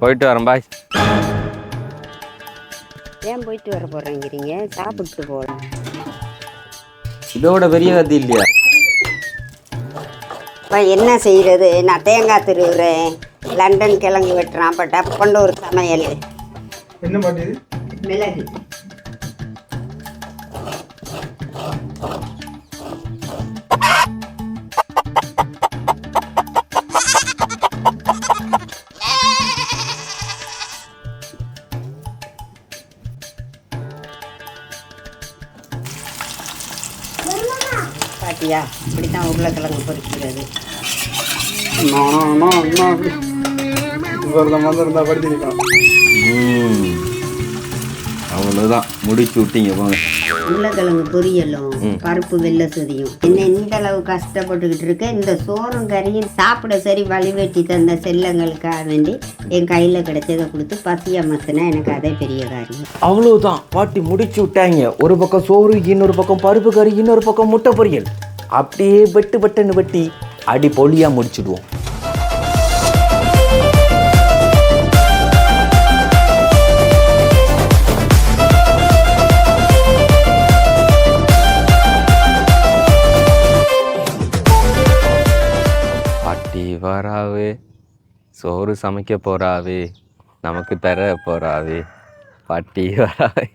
போயிட்டு வரேன் பாய் ஏன் போயிட்டு வர போகிறேங்கிறீங்க சாப்பிட்டு போகலாம் இதோட பெரிய கத்தி இல்லையா? இப்போ என்ன செய்கிறது நான் தேங்காய் திருவுறேன். லண்டன் கிழங்கு வெட்டுறான். பட் கொண்டு ஒரு சமையல். என்ன பாட்டு இது? மிளகு. உருளைக்கிழங்கு பொரிக்கிறது இவர் தான் வந்திருந்தா படிச்சிருக்கான் அவ்வளோதான் முடிச்சு விட்டீங்க போங்க. உருளைக்கிழங்கு பொரியலும் பருப்பு வெள்ளை சொதியும். என்ன இந்த அளவு கஷ்டப்பட்டுக்கிட்டு இருக்க? இந்த சோறும் கறியும் சாப்பிட சரி வழிவெட்டி தந்த செல்லங்களுக்காக வேண்டி என் கையில் கிடைச்சதை கொடுத்து பசிய மத்துனா எனக்கு அதே பெரிய காரியம். அவ்வளோதான் பாட்டி முடிச்சு விட்டாங்க. ஒரு பக்கம் சோறு இன்னொரு பக்கம் பருப்பு கறி இன்னொரு பக்கம் முட்டை பொரியல். அப்படியே வெட்டு வெட்டுன்னு வெட்டி அடி பொலியாக முடிச்சிடுவோம். பாட்டி வராவே சோறு சமைக்க போறாவே நமக்கு தர போகிறாவே பாட்டி வராவே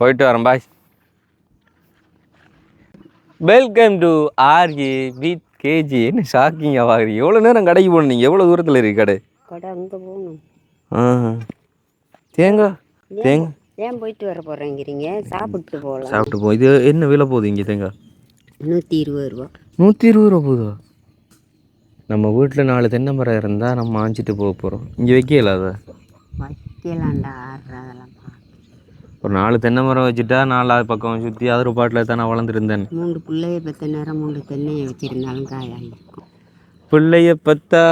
போயிட்டு வரேன் bye welcome to RA with KG என்ன ஷாக்கிங் ஆகுது எவ்வளோ நேரம் கடைக்கு போகணும் நீங்கள் எவ்வளோ தூரத்தில் இருக்கு கடை? கடை அங்கே போகணும். ஆ. தேங்காய் தேங்காய் ஏன் போயிட்டு வர போகிறேங்கிறீங்க சாப்பிட்டு போகலாம். சாப்பிட்டு போ. இது என்ன விலை போகுது இங்கே தேங்காய் நூற்றி இருபது ரூபா. நூற்றி இருபது ரூபா போகுதா? நம்ம வீட்டில் நாலு தென்னை மரம் இருந்தால் நம்ம ஆஞ்சிட்டு போக போகிறோம் இங்கே வைக்கல அதை வைக்கலாண்டா ஆடுற அதெல்லாம். ஒரு நாலு தென்னை மரம் வச்சுட்டா நாலாவது பக்கம் சுற்றி அதிர பாட்டில் தான் நான் வளர்ந்துருந்தேன் மூன்று பிள்ளைய பத்த நேரம் மூன்று தென்னையை வச்சிருந்தாலும் காயாயிருக்கும். பிள்ளைய பத்தா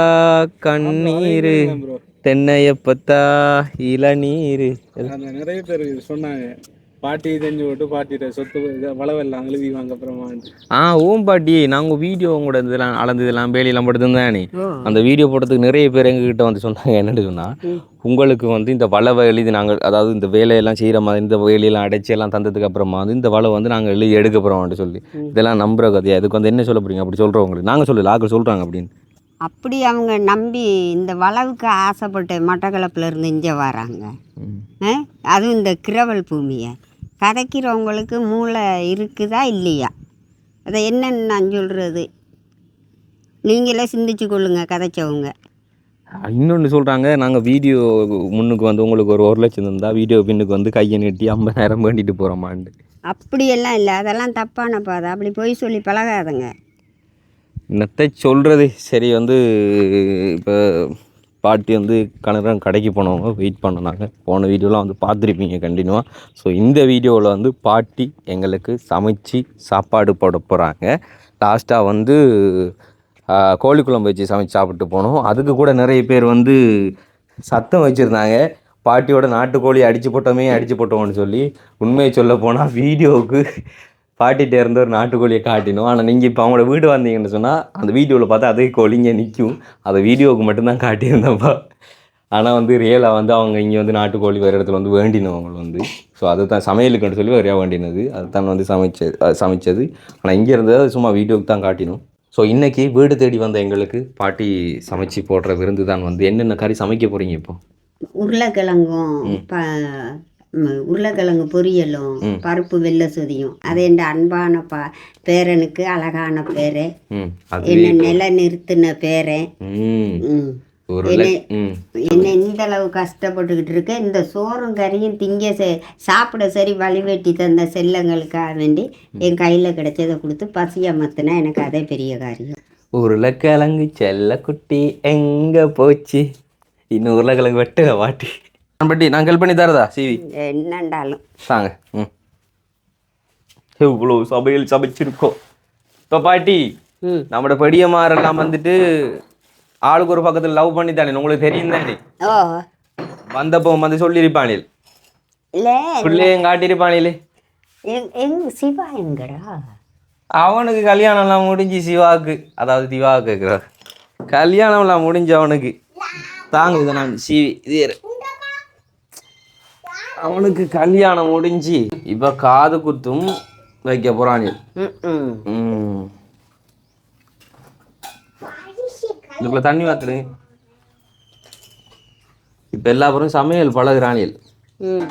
கண்ணீர் தென்னைய பத்தா இளநீர். நிறைய பேர் சொன்னாங்க. பாட்டி தெரிஞ்சு விட்டு பாட்டிகிட்ட சொத்து வளவெல்லாம் எழுதிவாங்க அப்புறமா. ஆ ஓம் பாட்டி நாங்கள் வீடியோ உங்களோட இதெல்லாம் அளந்ததெல்லாம் வேலையெல்லாம் போட்டுருந்தானே அந்த வீடியோ போட்டதுக்கு நிறைய பேர் எங்ககிட்ட வந்து சொன்னாங்க என்னன்னு சொன்னால் உங்களுக்கு வந்து இந்த வளவை எழுதி நாங்கள் அதாவது இந்த வேலையெல்லாம் செய்கிற மாதிரி இந்த வேலையெல்லாம் அடைச்சி எல்லாம் தந்ததுக்கு அப்புறமா வந்து இந்த வலை வந்து நாங்கள் எழுதி எடுக்க போகிறோம்னு சொல்லி. இதெல்லாம் நம்புற கதையா? இதுக்கு வந்து என்ன சொல்ல போறீங்க? அப்படி சொல்கிறவங்களுக்கு நாங்கள் சொல்லல ஆக்கள் சொல்கிறாங்க அப்படின்னு. அப்படி அவங்க நம்பி இந்த வளவுக்கு ஆசைப்பட்டு மட்டக்களப்பில் இருந்து இங்கே வராங்க? அதுவும் இந்த கிரவல் பூமியை. கதைக்கிறவங்களுக்கு மூளை இருக்குதா இல்லையா? அதை என்னன்னு நான் சொல்கிறது நீங்களே சிந்திச்சு கொள்ளுங்க கதைச்சவங்க. இன்னொன்று சொல்கிறாங்க நாங்கள் வீடியோ முன்னுக்கு வந்து உங்களுக்கு ஒரு ஒரு லட்சம் இருந்தால் வீடியோ பின்னுக்கு வந்து கையை நீட்டி ஐம்பதாயிரம் வேண்டிட்டு போகிறோமாண்டு அப்படியெல்லாம் இல்லை அதெல்லாம் தப்பான பாதை. அப்படி போய் சொல்லி பழகாதங்க. என்னத்தை சொல்கிறது சரி வந்து இப்போ பாட்டி வந்து கணக்கு கடைக்கு போனவங்க வெயிட் பண்ணனாங்க. போன வீடியோலாம் வந்து பார்த்துருப்பீங்க கண்டினியூவாக ஸோ இந்த வீடியோவில் வந்து பாட்டி எங்களுக்கு சமைச்சு சாப்பாடு போட போகிறாங்க லாஸ்ட்டாக வந்து கோழி குழம்பு வச்சு சமைச்சு சாப்பிட்டு போனோம். அதுக்கு கூட நிறைய பேர் வந்து சத்தம் வச்சுருந்தாங்க. பாட்டியோட நாட்டுக்கோழி அடித்து போட்டோமே அடித்து போட்டோம்னு சொல்லி உண்மையை சொல்ல போனால் வீடியோவுக்கு பாட்டிகிட்ட இருந்த ஒரு நாட்டுக்கோழியை காட்டினோம். ஆனால் நீங்கள் இப்போ அவங்களோட வீடு வந்தீங்கன்னு சொன்னால் அந்த வீடியோவில் பார்த்தா அதே கோழி இங்கே நிற்கும் அதை வீடியோவுக்கு மட்டும்தான் காட்டியிருந்தப்பா. ஆனால் வந்து ரியலாக வந்து அவங்க இங்கே வந்து நாட்டுக்கோழி வேறு இடத்துல வந்து வேண்டினவங்க வந்து. ஸோ அதை தான் சமையலுக்குன்னு சொல்லி வேறையாக வேண்டினது. அதை தான் வந்து சமைச்சது சமைச்சது. ஆனால் இங்கே இருந்தது அது சும்மா வீடியோவுக்கு தான் காட்டினோம். ஸோ இன்றைக்கி வீடு தேடி வந்த எங்களுக்கு பாட்டி சமைச்சு போடுற விருந்து தான் வந்து. என்னென்ன கறி சமைக்க போகிறீங்க இப்போ? உருளைக்கிழங்கும் உருளைக்கிழங்கு பொரியலும் பருப்பு வெள்ளை சொதியும். அது என் அன்பான பா பேரனுக்கு அழகான பேரே. என்னை நில நிறுத்தின பேரன் என்னை இந்த அளவு கஷ்டப்பட்டுக்கிட்டு இருக்க. இந்த சோறும் கறியும் திங்க சாப்பிட சரி வழிவெட்டி தந்த செல்லங்களுக்காக வேண்டி என் கையில் கிடைச்சதை கொடுத்து பசிய மத்துனா எனக்கு அதே பெரிய காரியம். உருளைக்கிழங்கு செல்லக்குட்டி எங்க போச்சு? இன்னும் உருளைக்கிழங்கு வெட்டுங்க வாட்டி பாட்டி நான் கல் பண்ணி தரதா சிவி. என்னண்டாலும். தாங்க ம். இவ்வளோ சமையல் சமைச்சிருக்கோம் இப்போ பாட்டி ம். நம்மளோட பெரியமாரெல்லாம் வந்துட்டு ஆளுக்கு ஒரு பக்கத்தில் லவ் பண்ணி தானே உங்களுக்கு தெரியும் தானே? ஓ. வந்தப்போ வந்து சொல்லியிருப்பானில். இல்லை. பிள்ளையும் காட்டியிருப்பானிலே. சிவா எங்கடா? அவனுக்கு கல்யாணம்லாம் முடிஞ்சு சிவாவுக்கு அதாவது திவாவுக்கு கல்யாணம்லாம் முடிஞ்சு அவனுக்கு. தாங்க இதை நான் சிவி இது. அவனுக்கு கல்யாணம் முடிஞ்சு இப்போ காது குத்தும் வைக்க ம். இதுக்குள்ள தண்ணி வாத்துரு இப்போ எல்லா பேரும் சமையல் பழகுறானியல் ம்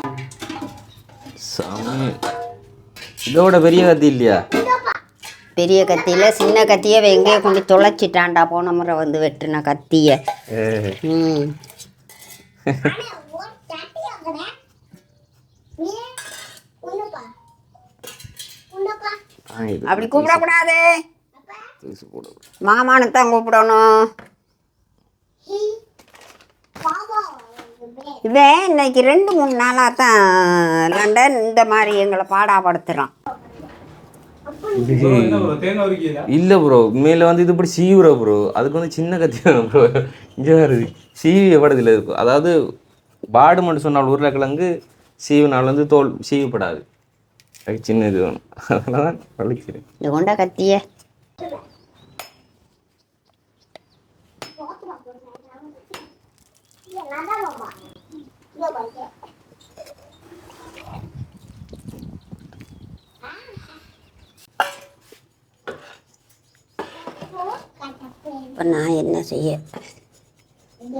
சமையல். இதோட பெரிய கத்தி இல்லையா? பெரிய கத்தியில் சின்ன கத்தியை எங்கேயோ கொண்டு தொலைச்சிட்டான்டா. போன முறை வந்து வெட்டின கத்தியை. ம் ஆ, இது அப்படி கூப்பிடக்கூடாது. மாமானு தான் கூப்பிடணும். இவன் இன்னைக்கு ரெண்டு மூணு நாளாக தான் லண்டன் இந்த மாதிரி எங்களை பாடாப்படுத்துகிறான் இல்ல ப்ரோ உண்மையில வந்து இது இப்படி சீவுற ப்ரோ அதுக்கு வந்து சின்ன கத்தி வேணும் ப்ரோ இங்கே சீவி இருக்கும் அதாவது பாடு மட்டும் சொன்னால் உருளைக்கிழங்கு சீவினால் வந்து தோல் சீவிப்படாது. சின்ன இது வேணும் அதனால தான் வலிக்கிறேன் இந்த கொண்டா கத்திய. இப்போ நான் என்ன செய்ய?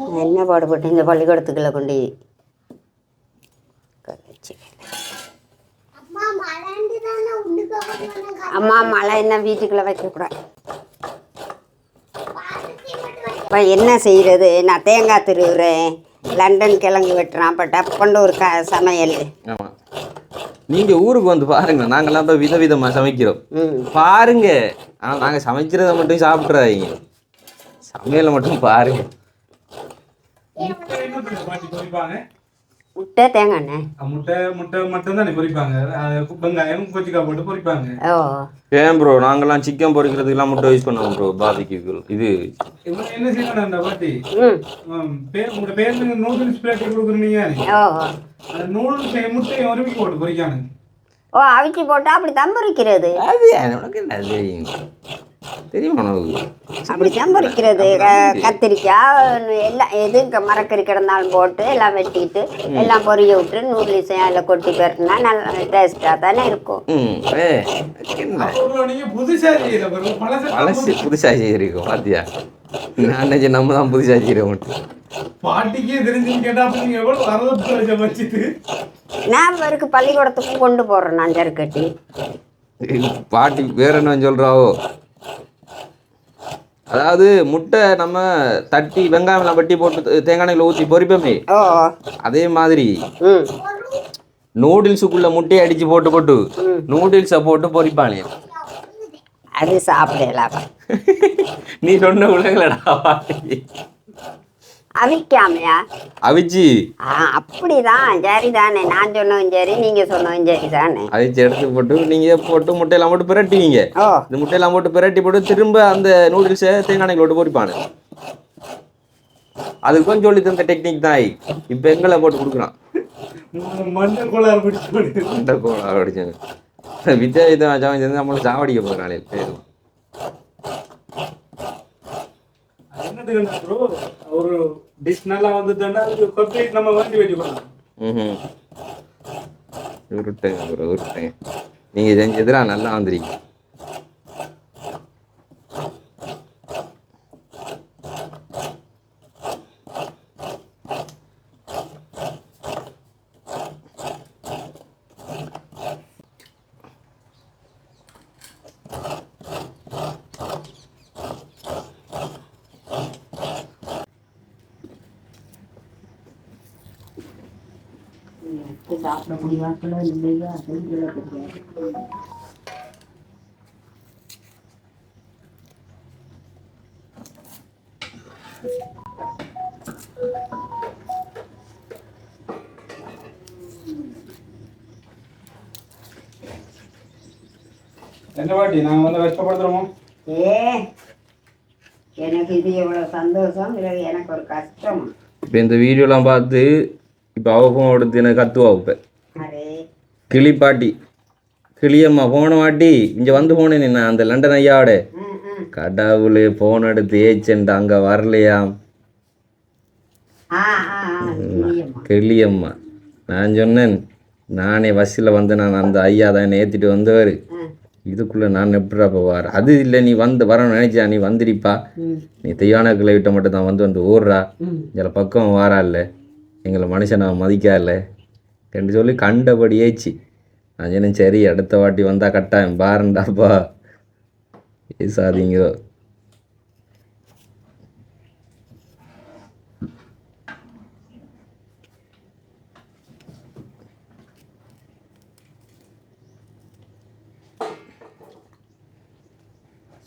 நான் என்ன பாடுபட்டு இந்த பள்ளிக்கூடத்துக்குள்ளே கொண்டு வச்சு அம்மா என்ன வீட்டுக்குள்ள வைக்கக்கூடாது இப்போ என்ன செய்கிறது நான் தேங்காய் திருவுறேன். லண்டன் கிழங்கு வெட்டுறான். அப்போ டப்புன்னு ஒரு க சமையல். ஆமாம் நீங்கள் ஊருக்கு வந்து பாருங்க நாங்கள்லாம் இப்போ விதவிதமாக சமைக்கிறோம். ம் பாருங்க. ஆனால் நாங்கள் சமைக்கிறத மட்டும் சாப்பிட்றாதீங்க சமையலை மட்டும் பாருங்க. முட்டை தேங்காய் எண்ணெய். முட்டை முட்டை மட்டும் தானே பொரிப்பாங்க வெங்காயம் கொச்சிக்காய் போட்டு பொரிப்பாங்க ஓ. ஏன் ப்ரோ நாங்கள்லாம் சிக்கன் பொரிக்கிறதுக்கெல்லாம் முட்டை யூஸ் பண்ணுவோம் ப்ரோ பாபிக்கு இது என்ன செய்யணும் அந்த பாட்டி? பேர் உங்களோட பேர் நூடுல்ஸ் பிளேட் கொடுக்குறீங்க நூடுல்ஸ் முட்டையை உருவி போட்டு பொரிக்கானு ஓ அவிச்சு போட்டால் அப்படி தம் பொரிக்கிறது அது உனக்கு என்ன தெரியும். தெரியுமா உனக்கு? அப்படி தான் பொரிக்கிறது க- கத்திரிக்காய் எல்லாம் எது மரக்கறி கிடந்தாலும் போட்டு எல்லாம் வெட்டிட்டு எல்லாம் பொரிய விட்டு நூடுல்ஸையும் அதில் கொட்டி பெருனா நல்லா டேஸ்ட்டாக தானே இருக்கும். பழச புதுசாக செய்யிருக்கோம் பாத்தியா? நான் நினைச்சேன் நம்ம தான் புதுசாக செய்கிறோம் மட்டும். பாட்டிக்கே தெரிஞ்சுன்னு கேட்டா அப்ப நீங்க எவ்வளவு அறுபது லட்சம் வச்சுட்டு நான் இவருக்கு பள்ளிக்கூடத்துக்கும் கொண்டு போடுறேன் நான் ஜருக்கட்டி பாட்டி வேற என்ன சொல்கிறாவோ அதாவது முட்டை நம்ம தட்டி வெங்காயம்லாம் வட்டி போட்டு தேங்காய் ஊற்றி பொரிப்போமே. ஓ. அதே மாதிரி நூடுல்ஸுக்குள்ள முட்டையை அடிச்சு போட்டு போட்டு நூடுல்ஸை போட்டு பொரிப்பானே. அது சாப்பிடலாம் நீ சொன்ன உலகளடா பாட்டி அவிக்காமையா? அவிச்சு. ஆ அப்படிதான். சரி தானே நான் சொன்னதும் சரி நீங்கள் சொன்னதும் சரி தானே. அவிச்சு எடுத்து போட்டு நீங்கள் போட்டு முட்டையெல்லாம் போட்டு பிரட்டுவீங்க இந்த முட்டையெல்லாம் போட்டு பிரட்டி போட்டு திரும்ப அந்த நூடுல்ஸை தேங்காய் போட்டு பொரிப்பானு. அதுக்கு கொஞ்சம் சொல்லி தந்த டெக்னிக் தான் இப்போ எங்களை போட்டு கொடுக்குறான். மண்டல் கோளாறு பிடிச்சு. அந்த கோலா அடிச்சாங்க சமைச்சு நம்மளை சாவடிக்க போகிறாளே பேரும் அது என்னதுக்குன்னா bro, ஒரு டிஷ் நல்லா வந்துட்டோம்னா அதுக்கு கொப்பைக்கு நம்ம வாங்கி வச்சுக்கணும். ம் உருட்டுங்க ப்ரோ உருட்டுங்க. நீங்கள் செஞ்சதுரா நல்லா வந்துருக்கீங்க சாப்பிட முடியாங்களோ இல்லையா என்ன பாட்டி நாங்க வந்து கஷ்டப்படுத்துறோமோ? ஏ எனக்கு இது எவ்வளோ சந்தோஷம் எனக்கு ஒரு கஷ்டம்? இப்போ இந்த வீடியோலாம் பார்த்து இப்போ அவ ஃபோன் எடுத்து எனக்கு கத்துவா இப்போ. கிளிப்பாட்டி. கிளியம்மா போன வாட்டி. இங்கே வந்து போனேன் நான் அந்த லண்டன் ஐயாவோட? கடவுளே ஃபோன் எடுத்து ஏச்சன்ட்டு அங்கே வரலையாம் ஆ கிளியம்மா. நான் சொன்னேன் நானே பஸ்ஸில் வந்து நான் அந்த ஐயா தான் ஏற்றிட்டு வந்தவர். இதுக்குள்ளே நான் எப்படா போவார்? அது இல்லை நீ வந்து வரணும்னு நினைச்சா நீ வந்துடிப்பா நீ தெய்வான கிளைவிட்ட மட்டும் தான் வந்து வந்து ஓடுறா? இதில் பக்கம் வாரா இல்லை? எங்களை மனுஷனை மதிக்கா இல்லை என்று சொல்லி கண்டபடி ஏச்சு நான் சொன்னேன் சரி அடுத்த வாட்டி வந்தால் கட்டாயம். பாருண்டாப்பா பேசாதீங்கோ.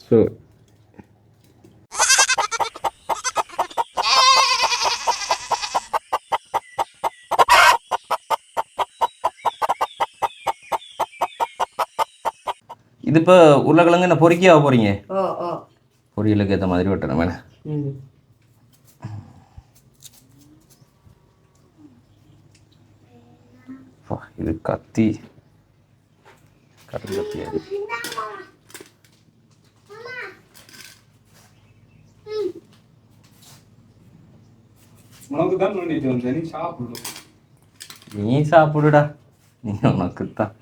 ஸோ இது இப்போ உருளைக்கிழங்கு என்ன பொறுக்கியா போகிறீங்க ஓ ஓ. பொரியலுக்கு ஏற்ற மாதிரி வெட்டணும் வேணா. இது கத்தி. கத்தி கத்தியா உனக்கு தான் நோண்டிட்டு வந்தேன் நீ சாப்பிடு நீ சாப்பிடுடா. நீ உனக்கு தான்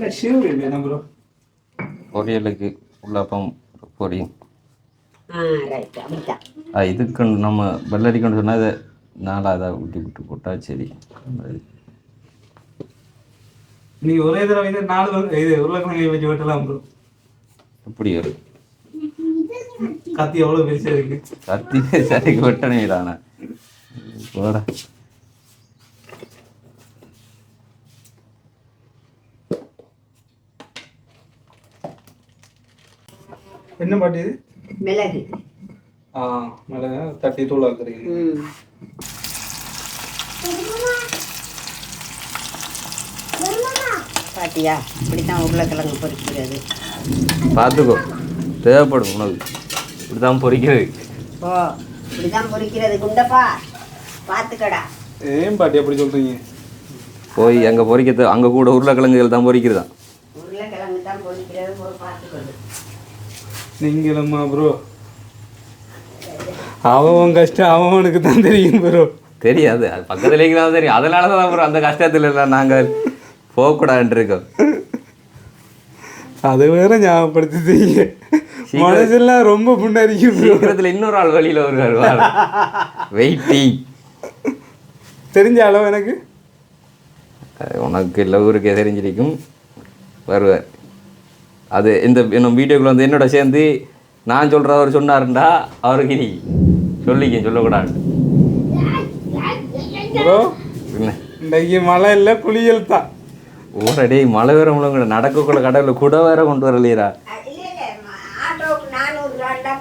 நல்ல ஷேவ் இல்லையா ப்ரோ பொரியலுக்கு உள்ளப்பம் பொரி ஆ ரைட் அப்படிதான் ஆ இதுக்கு நம்ம வெள்ளரிக்கன்னு சொன்னால் இதை நாலாக அதை விட்டு விட்டு போட்டால் சரி. நீ ஒரே தடவை இந்த நாலு இது உருளைக்கிழங்கு வச்சு வெட்டலாம் ப்ரோ இப்படி ஒரு கத்தி எவ்வளோ பெருசா இருக்கு? கத்தி சரிக்கு வெட்டனே தானே போட. என்ன பாட்டி இது? மிளகு. ஆ மிளகா. தட்டி தூள் ஆக்குறீங்க பாட்டியா இப்படி தான் உருளைக்கிழங்கு பொரிக்கிறது பார்த்துக்கோ. தேவைப்படும் உனக்கு இப்படி தான் பொரிக்கிறது ஓ இப்படி தான் பொரிக்கிறது குண்டப்பா பார்த்துக்கடா. ஏன் பாட்டி அப்படி சொல்றீங்க? போய் அங்கே பொரிக்கிறது அங்கே கூட உருளைக்கிழங்குகள் தான் பொரிக்கிறதா உருளைக்கிழங்கு தான் பொரிக்கிறது போய் பார்த்துக்கொடு நீங்களம்மா ப்ரோ அவன் கஷ்டம் அவனுக்கு தான் தெரியும் ப்ரோ தெரியாது. அது பக்கத்துல இருக்கிறதா தெரியும். அதனால தான் அப்புறம் அந்த கஷ்டத்தில் இல்லை நாங்கள் போகக்கூடாதுன்னு இருக்கோம் அது வேற ஞாபகப்படுத்துதீங்க மனசெல்லாம் ரொம்ப புண்ணரிக்கும் ப்ரோ சீக்கிரத்தில் இன்னொரு ஆள் வழியில் ஒரு வருவார் வெயிட்டிங் தெரிஞ்ச அளவு எனக்கு? உனக்கு இல்லை ஊருக்கே தெரிஞ்சிருக்கும். வருவார். அது இந்த இன்னும் வீடியோக்குள்ள வந்து என்னோட சேர்ந்து நான் சொல்கிற அவர் சொன்னாருண்டா அவருக்கு நீ சொல்லிக்க சொல்லக்கூடாது. இன்னைக்கு மழை இல்லை குளியல் தான். ஊரடே மழை வேற முழுங்க நடக்கக்குள்ள கடவுள் கூட வேற கொண்டு இல்லை இல்லை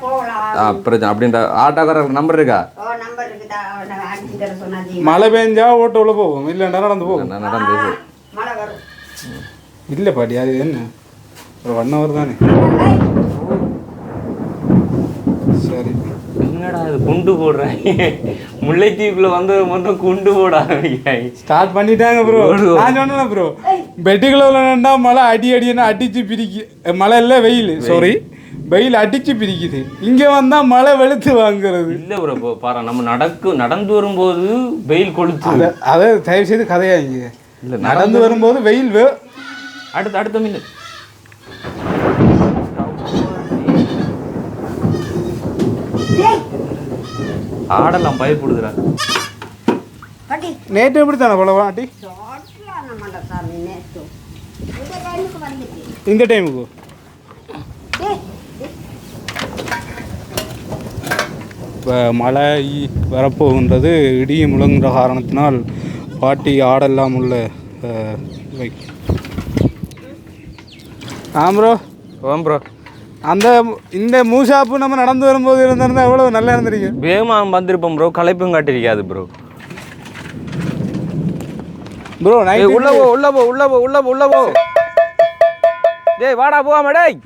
போகலாம் அப்புறம் அப்படின்ற ஆட்டோக்காரர் நம்பர் இருக்கா? மழை பெஞ்சா ஓட்டோவில் போகும் இல்லைண்டா நடந்து போகும். வரும் இல்லை பாட்டி அது என்ன? ஒரு ஒன் ஹவர் தானே? சரி. என்னடா இது குண்டு போடுறாங்க முல்லைத்தீவுக்குள்ள வந்து மட்டும் குண்டு போட ஆரம்பிக்கிறாங்க. ஸ்டார்ட் பண்ணிட்டாங்க ப்ரோ நான் சொன்னேன் ப்ரோ பெட்டிக்குள்ள விளையாண்டா மழை அடி அடின்னு அடிச்சு பிரிக்கு மழை இல்லை வெயில். சாரி வெயில் அடிச்சு பிரிக்குது. இங்கே வந்தால் மழை வெளுத்து வாங்குறது. இல்ல ப்ரோ பாரு நம்ம நடக்கு நடந்து வரும்போது வெயில் கொளுத்து அதை அதை தயவு செய்து கதையாங்க இல்ல நடந்து வரும்போது வெயில் அடுத்து அடுத்த மீன் ஆடெல்லாம் பயப்படுதுடா. பாட்டி நேற்று எப்படி தானே போல வாட்டி சாப்பிடலாம் நம்மள சாமி நேற்று இந்த டைமுக்கு இப்போ மழை வரப்போகின்றது இடியை முழங்குற காரணத்தினால் பாட்டி ஆடெல்லாம் உள்ள அஹ், வை. ஆ ப்ரோ ஓம் ப்ரோ அந்த இந்த மூஷாப்பு நம்ம நடந்து வரும்போது இருந்திருந்தா எவ்வளோ நல்லா இருந்திருக்கும். வேகமா வந்திருப்போம் ப்ரோ களைப்பும் காட்டிருக்காது ப்ரோ ப்ரோ நைட் உள்ள போ உள்ள போ உள்ள போ உள்ள போ உள்ள போ. டேய் வாடா போவாம டேய்.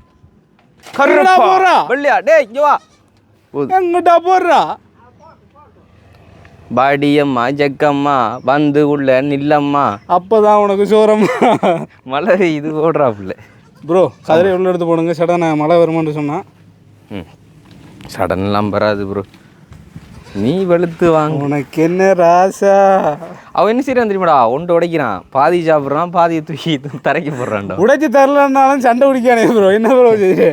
எங்கடா போறா? வெள்ளையா? டேய் இங்க வா. எங்கிட்ட போடுறா பாடியம்மா ஜக்கம்மா வந்து உள்ள நில்லம்மா. அப்பதான் உனக்கு சோரம் மழை இது ஓடுறாப்புல. ப்ரோ கதிரை உள்ள எடுத்து போடுங்க. சடனா மழை வருமான்னு சொன்னா. ம். சடன்லாம் வராது ப்ரோ நீ வெளுத்து வாங்க. உனக்கு என்ன ராசா? அவன் என்ன செய்யறான் தெரியுமாடா? ஒன்று உடைக்கிறான். பாதி சாப்பிட்றான் பாதியை தூக்கி தரைக்கு போடுறான்டா. உடைச்சு தரலன்னாலும் சண்டை பிடிக்கானே ப்ரோ என்ன ப்ரோ செய்யுது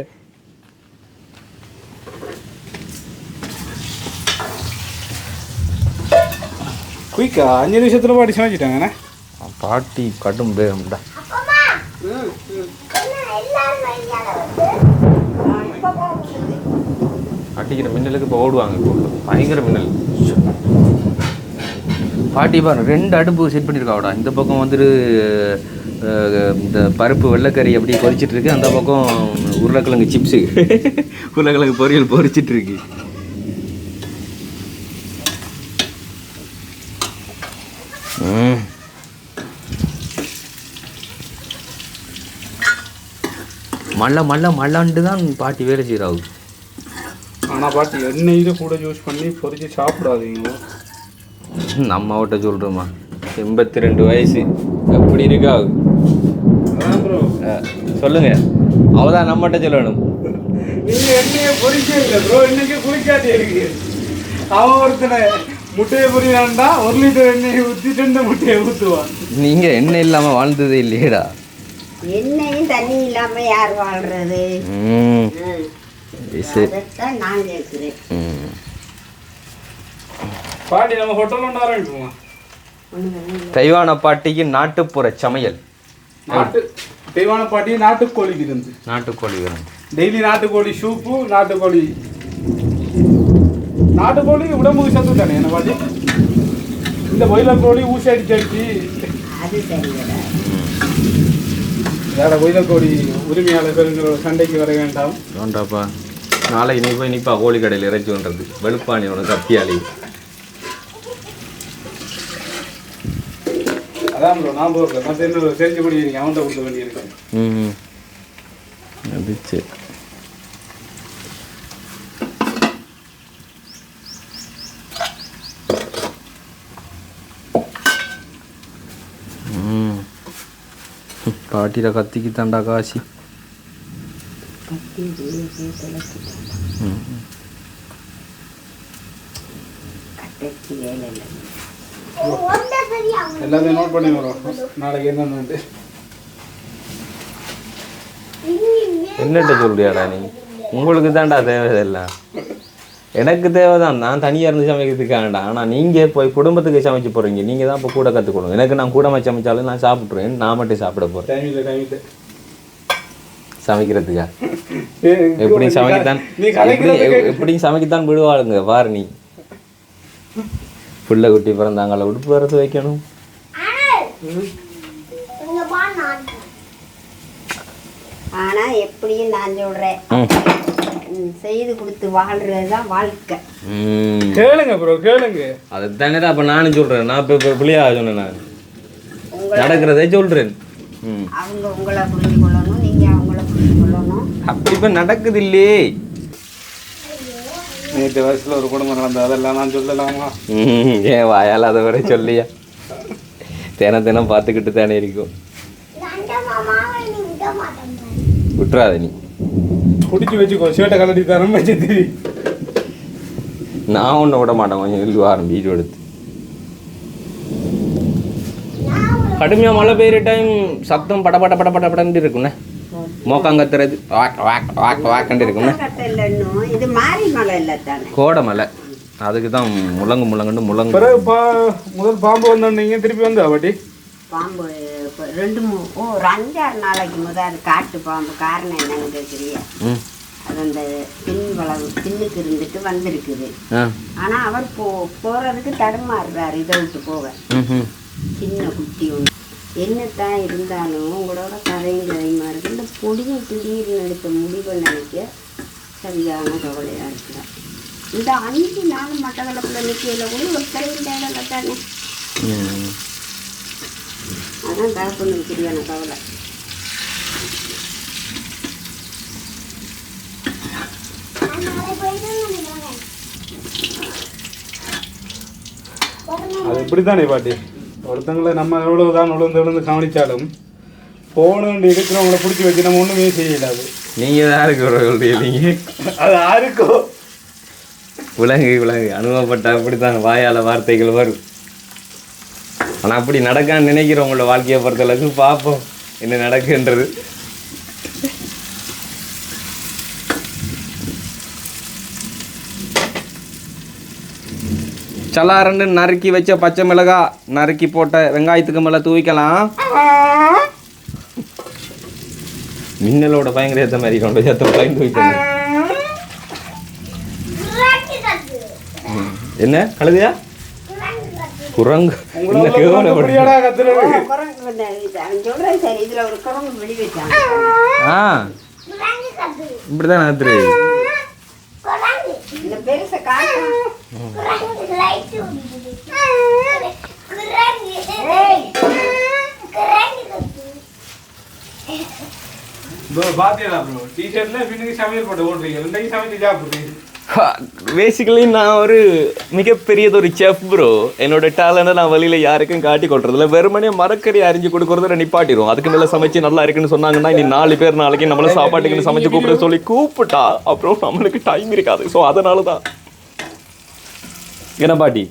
குயிக்கா அஞ்சு நிமிஷத்துல பாடி சமைச்சிட்டாங்கண்ணே பாட்டி கடும் பேகம்டா அடிக்கிற மின்னலுக்கு இப்போ ஓடுவாங்க இப்போ. பயங்கர மின்னல். பாட்டி பாரு ரெண்டு அடுப்பு செட் பண்ணியிருக்காடா இந்த பக்கம் வந்துட்டு இந்த பருப்பு வெள்ளைக்கறி அப்படி பொரிச்சிட்டு இருக்கு. அந்த பக்கம் உருளைக்கிழங்கு சிப்ஸு உருளைக்கிழங்கு பொரியல் பொரிச்சிட்டு இருக்கு. ம். மல்ல மல்ல மல்லாண்டு தான் பாட்டி வேலை செய்கிறாவு ஆனால் பாட்டி எண்ணெயில் கூட யூஸ் பண்ணி பொரிச்சு சாப்பிடாதீங்க. நம்ம அவட்ட சொல்கிறோமா எண்பத்தி ரெண்டு வயசு. எப்படி இருக்கா? சொல்லுங்க. அவதான் நம்மகிட்ட சொல்லணும். நீங்கள் எண்ணெயை பொரிக்க இல்லை ப்ரோ இன்னைக்கு குளிக்காட்டி இருக்கு. அவன் ஒருத்தனை முட்டையை பொரியாண்டா ஒரு லிட்டர் எண்ணெயை ஊற்றிட்டு இந்த முட்டையை ஊற்றுவான் நீங்க எண்ணெய் இல்லாம வாழ்ந்ததே இல்லையேடா. எண்ணெயும் தண்ணி இல்லாம யார் வாழ்றது? பாட்டி நம்ம ஹோட்டல் ஒன்று ஆரம்பிப்போமா தைவான பாட்டிக்கு நாட்டுப்புற சமையல். நாட்டு தெய்வான பாட்டி நாட்டுக்கோழிக்கு இருந்து நாட்டுக்கோழி வேணும் டெய்லி நாட்டுக்கோழி சூப்பு நாட்டுக்கோழி. நாட்டுக்கோழி உடம்புக்கு சத்து தானே என்ன பாட்டி? இந்த பாய்லர் கோழி ஊசி அடிச்சு அடிச்சு. வேற பாய்லர் கோழி உரிமையாளர்கள் சண்டைக்கு வர வேண்டாம். வேண்டாப்பா நாளைக்கு நீ போய் நிப்பா கோழி கடையில் இறைச்சி பண்ணுறது வெளுப்பாணி உனக்கு கத்தியாளி அதான் நான் போகிறேன் மற்ற என்ன செஞ்சு பண்ணியிருக்கேன் அவன்கிட்ட கொடுக்க வேண்டியிருக்கேன் ம் அது சரி பாட்டியில் கத்திக்கு தாண்டா காசி ம் கட்டைக்கு வேலை இல்லை எல்லாத்தையும் நோட் பண்ணி வரோம் நாளைக்கு என்னன்னு என்னட்ட சொல்றியாடா நீ? உங்களுக்கு தான்டா தேவை இதெல்லாம் எனக்கு தேவைதான். நான் தனியாக இருந்து சமைக்கிறதுக்காகடா. ஆனால் நீங்கள் போய் குடும்பத்துக்கு சமைச்சு போகிறீங்க நீங்கள் தான் இப்போ கூட கற்றுக்கணும் எனக்கு நான் கூட சமைச்சாலும் நான் சாப்பிட்ருவேன் நான் மட்டும் சாப்பிட போகிறேன் டைம் இல்லை டைம் இல்லை சமைக்கிறதுக்கா? எப்படி சமைக்கத்தான் நீ எப்படி சமைக்கத்தான் விடுவாளுங்க பாரு நீ. புள்ள குட்டி பிறந்தாங்கள உடுப்பு வரது வைக்கணும். ஆனா எப்படியும் நான் சொல்றேன். செய்து கொடுத்து வாழ்றது தான் வாழ்க்கை கேளுங்க ப்ரோ கேளுங்க. அதுதானே அப்போ நானும் சொல்கிறேன் நான் இப்போ பிள்ளையா சொன்னேன் நான். நடக்கிறதே சொல்கிறேன் ம். அவங்க உங்களை புரிஞ்சு கொள்ளணும் நீங்க அவங்கள புரிஞ்சு கொள்ளணும் அப்படி இப்போ நடக்குது இல்லையே நேற்று வயசுல ஒரு குடும்பம் நடந்தது அதெல்லாம் நான் சொல்லலாமா? ம், ஏன் வாயால் அதை வரை சொல்லியா? தினம் தினம் பார்த்துக்கிட்டு தானே இருக்கும். விட்டுறாத நீ. குடிச்சு வச்சுக்கோ ஷர்ட்டை கலட்டி தரம் வச்சு நான் ஒன்றும் விட மாட்டேன் கொஞ்சம் இழுவ ஆரம்பி வீடியோ எடுத்து கடுமையாக மழை பெய்யுற டைம் சத்தம் பட பட பட பட படன்னு இருக்குண்ணே மோக்காங்கத்துறது வாக் வாக் வாக் வாக்கண்டு இன்னும் இது மாறி மலை இல்லை தானே. கோடை மலை. அதுக்கு தான் முழங்கு முழங்குண்டு முழங்கு. பிறகு பா முதல் பாம்பு வந்தோன்னீங்க திருப்பி வந்தா பாட்டி பாம்பு இப்ப ரெண்டு மூ ஓ ஒரு அஞ்சாறு நாளைக்கு முதல் அது காட்டு பாம்பு. காரணம் என்னன்னு கேட்குறியா ம். அது அந்த பின் வளவு பின்னுக்கு இருந்துட்டு வந்திருக்குது. ஆ. ஆனா அவர் போ போறதுக்கு தடுமாறுறாரு இதை விட்டு போக. சின்ன குட்டி ஒன்று என்னத்தான் இருந்தாலும் உங்களோட கதையும் கதையுமா இருக்கு இந்த பொடியும் திடீர்னு எடுத்த முடிவை நினைக்க சரியான கவலையாக இருக்கிறேன் இந்த அஞ்சு நாள் மட்டக்களப்பில் நிற்கையில் கூட ஒரு கரையில் தேடலை தானே? அதான் தகப்பனுக்கு சரியான கவலை. அது இப்படித்தானே பாட்டி? ஒருத்தங்களை நம்ம எவ்வளவு தான் விழுந்து விழுந்து கவனிச்சாலும் போன இருக்கிறவங்கள பிடிச்சி வச்சு நம்ம ஒண்ணுமே செய்யலாது. நீங்கள் தான் இருக்கு சொல்றீங்க அது யாருக்கோ? விலங்கு விலங்கு அனுபவப்பட்ட அப்படித்தான் வாயால வார்த்தைகள் வரும். ஆனால் அப்படி நடக்கான்னு நினைக்கிறவங்களோட வாழ்க்கையை பொறுத்தளவுக்கு பார்ப்போம். என்ன நடக்குன்றது. சலாரண்டு நறுக்கி வச்ச பச்சை மிளகா நறுக்கி போட்ட வெங்காயத்துக்கு மேலே தூவிக்கலாம். மின்னலோட பயங்கர ஏற்ற மாதிரி கொண்டு ஏற்ற பயன் தூவிட்டேன் என்ன? கழுதையா? குரங்கு. இப்படிதான் நடத்துறது இந்த பெருசை காட்டு பாத்தியா ப்ரோ டீ ஷர்ட்ல பின்னுக்கு சமையல் போட்டு ஓடுறீங்க. ரெண்டையும் சமைச்சு சாப்பிடுறீங்க. பேசிக்கலி நான் ஒரு மிகப்பெரியதொரு செஃப் ப்ரோ என்னோட டேலண்ட்டை நான் வழியில் யாருக்கும் காட்டி கொடுறதில்ல வெறுமனே மரக்கறி அரிஞ்சு கொடுக்குறத நிப்பாட்டிடுவோம். அதுக்கு நல்லா சமைச்சு நல்லா இருக்குன்னு சொன்னாங்கன்னா இனி நாலு பேர் நாளைக்கு நம்மள சாப்பாட்டுக்குன்னு சமைச்சு கூப்பிட சொல்லி கூப்பிட்டா அப்புறம் நம்மளுக்கு டைம் இருக்காது. ஸோ அதனால தான் என்ன பாட்டி?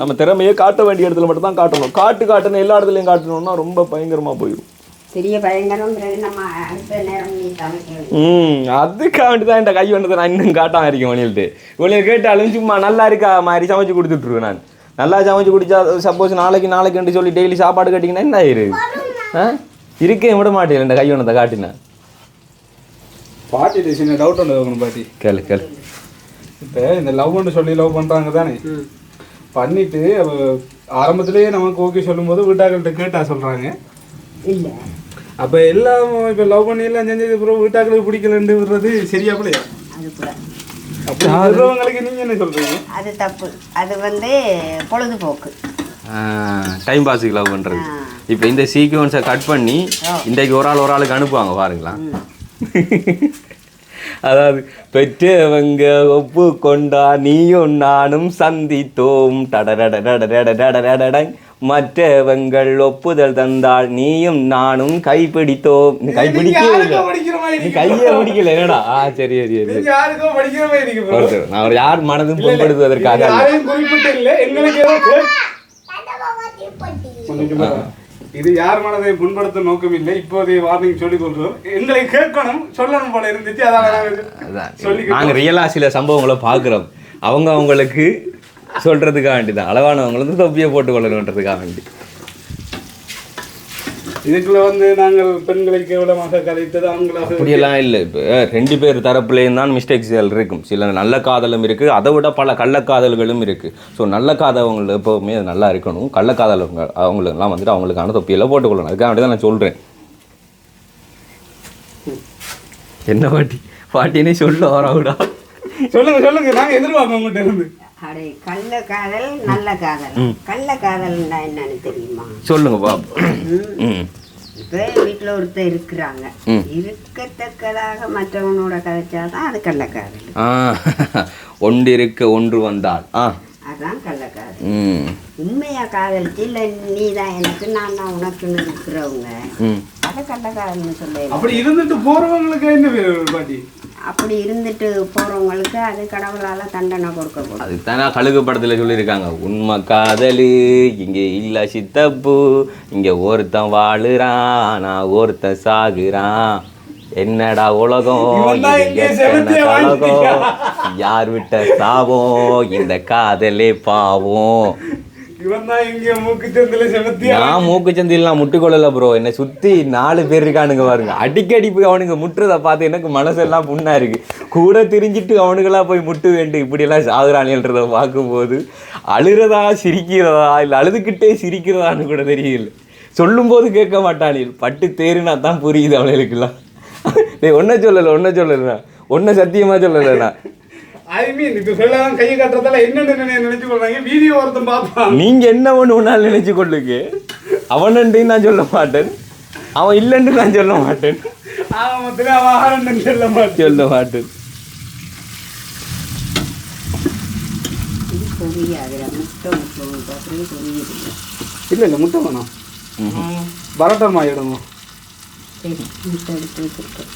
நம்ம திறமையை காட்ட வேண்டிய இடத்துல மட்டும் தான் காட்டணும். காட்டு காட்டணும் எல்லா இடத்துலையும் காட்டணும்னா ரொம்ப பயங்கரமாக போயிடும். ம் அதுக்காண்டி தான் இந்த கை வந்ததை நான் இன்னும் காட்டாம இருக்கேன் மணியில்ட்டு கேட்டாலும் சும்மா நல்லா இருக்கா மாதிரி சமைச்சு கொடுத்துட்ருவேன் நான். நல்லா சமைச்சு குடிச்சா சப்போஸ் நாளைக்கு நாளைக்குன்னு சொல்லி டெய்லி சாப்பாடு கட்டிங்கன்னா என்ன ஆயிரு? ஆ? இருக்கே விட மாட்டேன் இந்த கை வந்ததை காட்டினேன் பாட்டி சின்ன டவுட் ஒன்று பாட்டி. கேளு கேளு. இப்போ இந்த லவ்னு சொல்லி லவ் பண்ணுறாங்க தானே? பண்ணிட்டு ஆரம்பத்திலேயே நமக்கு ஓகே சொல்லும்போது வீட்டாக்கள்கிட்ட கேட்டா சொல்கிறாங்க இல்ல. அப்போ எல்லாம் இப்போ லவ் பண்ணி எல்லாம் செஞ்சது அப்புறம் வீட்டாக்களுக்கு பிடிக்கலன்னு விடுறது சரியா பிள்ளையா அப்படி நீங்கள் என்ன சொல்கிறீங்க அது தப்பு. அது வந்து பொழுதுபோக்கு. டைம் பாஸுக்கு லவ் பண்ணுறது ஆ. இப்போ இந்த சீக்வன்ஸை கட் பண்ணி. இன்றைக்கு ஒரு ஆள் ஒரு ஆளுக்கு அனுப்புவாங்க பாருங்களா? அதாவது பெற்றவங்க ஒப்பு கொண்டா நீயும் நானும் சந்தித்தோம். டடடடடடடடடடடடங். மற்றவங்கள் ஒப்புதல் தந்தால் நீயும் நானும் கைப்பிடித்தோம். கைப்பிடிக்க கையை பிடிக்கல. என்னடா? ஆ சரி சரி சரி. நான் ஒரு யார் மனதும் புண்படுத்துவதற்காக இது யார் மனதை புண்படுத்த நோக்கம் இல்லை. இப்போதைய வார்னிங் சொல்லி கொள்றோம் எங்களை கேட்கணும் சொல்லணும் போல இருந்துச்சு. அதான் நாங்கள் ரியலா சில சம்பவங்களை பார்க்குறோம். அவங்க அவங்களுக்கு சொல்றதுக்காக வேண்டி தான் அளவானவங்க வந்து தொப்பியை போட்டு கொள்ளணுன்றதுக்காக வேண்டி இதுக்குள்ள வந்து நாங்கள் பெண்களை கேவலமாக கதைத்தது? அவங்களாக அப்படியெல்லாம் இல்லை. இப்போ ரெண்டு பேர் தரப்புலேயும் தான் மிஸ்டேக்ஸ்கள் இருக்கும். சில நல்ல காதலும் இருக்குது அதை விட பல கள்ளக்காதல்களும் இருக்குது ஸோ நல்ல காதவங்க எப்போவுமே அது நல்லா இருக்கணும். கள்ளக்காதலவங்க அவங்களுக்கெல்லாம் வந்துட்டு அவங்களுக்கான தொப்பியெல்லாம் போட்டுக்கொள்ளணும் அதுக்காக வேண்டி தான் நான் சொல்கிறேன் என்ன பாட்டி? பாட்டினே சொல்ல வராவிடா சொல்லுங்க சொல்லுங்க. நாங்க எதிர்பார்ப்போம் உங்கள்கிட்ட இருந்து. அடே கள்ள காதல் நல்ல காதல். கள்ள காதல்னா என்னன்னு தெரியுமா? சொல்லுங்க பாப்பா இப்போ வீட்டில் ஒருத்தர் இருக்கிறாங்க. இருக்கத்தக்கதாக மற்றவனோட கதைச்சாதான் அது கள்ளக்காதல் ஆ ஒன்றிருக்க ஒன்று வந்தால். அதான் கள்ளக்காதல் ம். உண்மையா காதலிச்சு இல்லை நீ தான் எனக்கு நான் தான் உனக்குன்னு இருக்கிறவங்க. அதை கள்ளக்காதல்னு சொல்ல அப்படி இருந்துட்டு போறவங்களுக்கு என்ன பாட்டி? அப்படி இருந்துட்டு போறவங்களுக்கு அது கடவுளால தண்டனை கொடுக்கப்படும் அதுதானே கழுகு படத்தில் சொல்லியிருக்காங்க. உண்மை காதலு இங்கே இல்ல சித்தப்பு இங்கே ஒருத்தன் வாழுறான் நான் ஒருத்தன் சாகுறான். என்னடா உலகம்? இது இங்கே எத்தனை. வாழ்க்கையா? யார் விட்ட சாபம்? இந்த காதலே பாவம். நான் மூக்குச்சந்திலாம் முட்டுக்கொள்ளல ப்ரோ என்னை சுத்தி நாலு பேர் இருக்கானுங்க பாருங்க. அடிக்கடி போய் அவனுங்க முட்டுறதை பார்த்து எனக்கு மனசெல்லாம் புண்ணா இருக்கு. கூட திரிஞ்சிட்டு அவனுங்களா போய் முட்டு வேண்டு இப்படியெல்லாம் சாகுறானுன்றத பார்க்கும்போது அழுறதா சிரிக்கிறதா இல்லை அழுதுகிட்டே சிரிக்கிறதான்னு கூட தெரியல. சொல்லும்போது கேட்க மாட்டானில் பட்டு தேறினா தான் புரியுது அவனுங்களுக்குலாம் டேய் ஒன்றை சொல்லலை ஒன்றை சொல்லலை ஒன்றை சத்தியமாக சொல்லலைண்ணா. ஐ மீன் இப்ப சொல்லலாம் கையை கட்டுறதால என்னன்னு நினை- நினைச்சு கொள்றாங்க? வீடியோ ஒருத்தன் பார்ப்பான். நீங்க என்ன ஒன்று ஒன்றால் நினைச்சு கொள்ளுங்க அவனன்ட்டு நான் சொல்ல மாட்டேன். அவன் இல்லைன்னு நான் சொல்ல மாட்டேன். அவன் அவன் சொல்ல மாட்டேன். சொல்ல மாட்டேன். இல்லை இல்லை முட்டை வேணாம். பரோட்டா மாறிடணும் சரி முட்டை எடுத்து வச்சுருக்கேன்.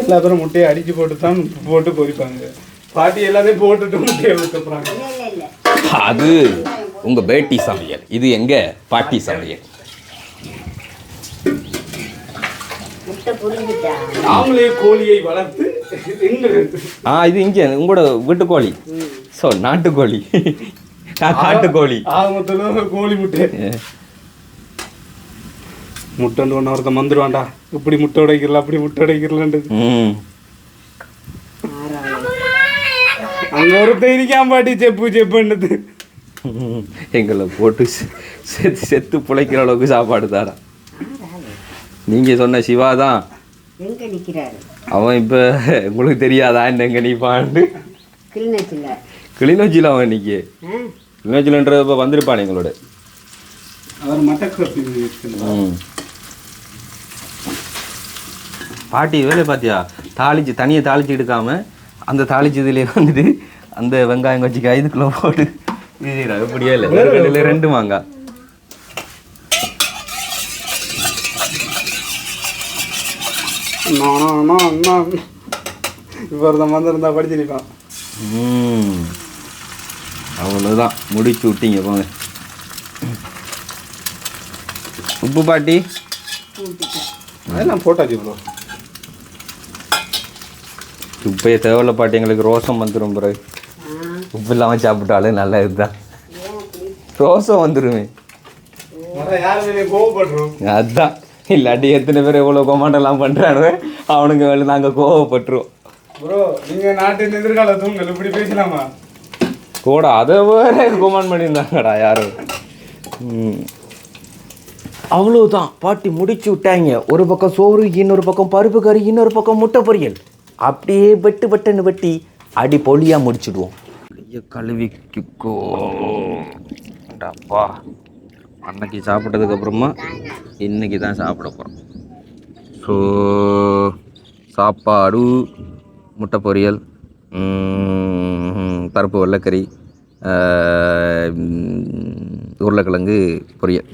எல்லா பேரும் முட்டையை அடிச்சு போட்டு தான் போட்டு பொரிப்பாங்க பாட்டி எல்லாத்தையும் போட்டுட்டு அது உங்கள் பேட்டி சமையல். இது எங்க பாட்டி சமையல். நாமளே கோழியை வளர்த்து ஆ இது இங்கே உங்களோட வீட்டுக்கோழி. ஸோ நாட்டுக்கோழி. காட்டுக்கோழி. ஆகமத்தில் கோழி முட்டை. முட்டை ஒன்று ஒருத்தன் வந்துடுவான்டா இப்படி முட்டை உடைக்கிறல அப்படி முட்டை உடைக்கிறலன்றது. அங்கே ஒருத்தன் இருக்கான் பாட்டி செப்பு செப்புன்றது எங்களை போட்டு செ- செத்து செத்து பிழைக்கிற அளவுக்கு சாப்பாடு தாரா நீங்கள் சொன்ன சிவா தான். அவன் இப்போ உங்களுக்கு தெரியாதா? என்ன எங்கே நிற்பான்னு கிளிநச்சில். கிளிநொச்சியில் அவன் இன்னைக்கு. ஆ. கிளிநொச்சிலன்றது இப்போ வந்திருப்பான் எங்களோட. பாட்டி வேலை பார்த்தியா தாளிச்சு தனியை தாளிச்சு எடுக்காம அந்த தாளிச்சதுலேயே வந்துட்டு அந்த வெங்காயம் கொச்சிக்காய் இதுக்குள்ள போட்டு இது செய்றாங்க. இப்படியே இல்லை. ரெண்டு மாங்காய். இப்போ ஒருத்தன் வந்திருந்தா படிச்சிருப்பான். ம். அவ்வளோதான் முடிச்சு விட்டீங்க போங்க. உப்பு பாட்டி? அதெல்லாம் போட்டாச்சு ப்ரோ உப்பையே தேவையில்ல பாட்டி எங்களுக்கு ரோசம் வந்துடும் பிறகு உப்பு இல்லாமல் சாப்பிட்டாலே நல்லா இதுதான் ரோசம் கோவப்படுறோம் அதான். இல்லாட்டி எத்தனை பேர் எவ்வளோ கொமாண்டெல்லாம் பண்ணுறானுவே அவனுங்க மேலே நாங்கள் கோவப்பட்டுருவோம். ப்ரோ நீங்கள் நாட்டின் எதிர்கால தூங்கல் இப்படி பேசலாமா? கூட அதை வேற கொமாண்ட் பண்ணியிருந்தாங்கடா யாரும் ம். அவ்வளவுதான். பாட்டி முடிச்சு விட்டாங்க. ஒரு பக்கம் சோறு இன்னொரு பக்கம் பருப்பு கறி இன்னொரு பக்கம் முட்டை பொரியல். அப்படியே வெட்டு வெட்டுன்னு வெட்டி அடி பொலியாக முடிச்சுடுவோம். கழுவிக்கோ அப்பா அன்னைக்கு சாப்பிட்டதுக்கு அப்புறமா இன்னைக்கு தான் சாப்பிட போகிறோம் ஸோ சாப்பாடு முட்டை பொரியல் பருப்பு வெள்ளைக்கறி உருளைக்கிழங்கு பொரியல்.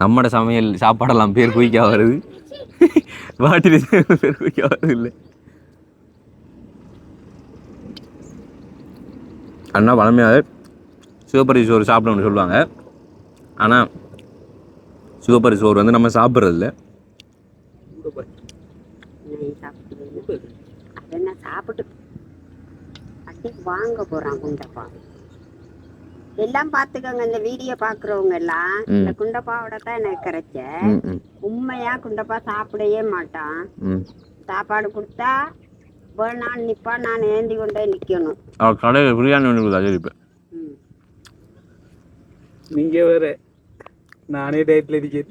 நம்மட சமையல் சாப்பாடெல்லாம் பேர் குயிக்காக வருது. வாட்டில் பேர் குயிக்கா வருது இல்லை. அண்ணா பழமையாக சிவப்பரி சோறு சாப்பிடணும்னு சொல்லுவாங்க. ஆனால் சிவப்பரி சோறு வந்து நம்ம சாப்பிட்றது இல்லை சாப்பிட்டு வாங்க போகிறான் குண்டப்பா. எல்லாம் பார்த்துக்கோங்க இந்த வீடியோ பார்க்குறவங்க எல்லாம் இந்த குண்டப்பாவோட தான் எனக்கு கிடைச்ச உண்மையா குண்டப்பா சாப்பிடவே மாட்டான். சாப்பாடு கொடுத்தா வேணான்னு நிப்பா நான் ஏந்தி கொண்டே நிக்கணும். அவர் கடையில் பிரியாணி ஒன்று ம். நீங்கள் வேறு நானே டயட்டில் இருக்கேன்.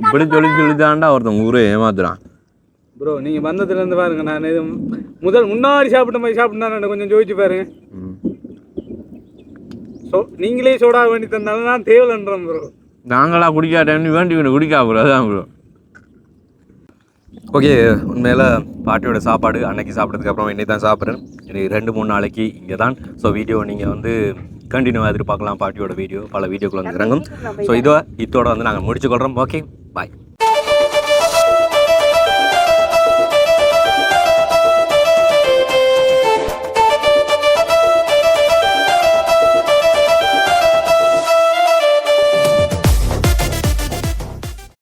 இப்படி சொல்லி சொல்லி தாண்டா ஒருத்தன் ஊரே ஏமாத்துறான். ப்ரோ நீங்கள் வந்ததுலேருந்து பாருங்க நான் முதல் முன்னாடி சாப்பிட்ட மாதிரி சாப்பிட்டா கொஞ்சம் ஜோதிச்சு பாருங்க. ஸோ நீங்களே சோடா வேண்டி தந்தாலும் நான் தேவலன்றேன் ப்ரோ நாங்களா குடிக்காட்டேன்னு வேண்டி வேண்டி குடிக்கா ப்ரோ அதான் ப்ரோ ஓகே உண்மையில் பாட்டியோட சாப்பாடு அன்னைக்கு சாப்பிட்டதுக்கப்புறம் என்னை தான் சாப்பிட்றேன். எனக்கு ரெண்டு மூணு நாளைக்கு இங்கே தான் ஸோ வீடியோ நீங்கள் வந்து கண்டினியூவாக எதிர்பார்க்கலாம் பாட்டியோட வீடியோ பல வீடியோக்குள்ள வந்து இறங்கும். ஸோ இதோ இதோட வந்து நாங்கள் முடிச்சுக்கொள்கிறோம் ஓகே பாய்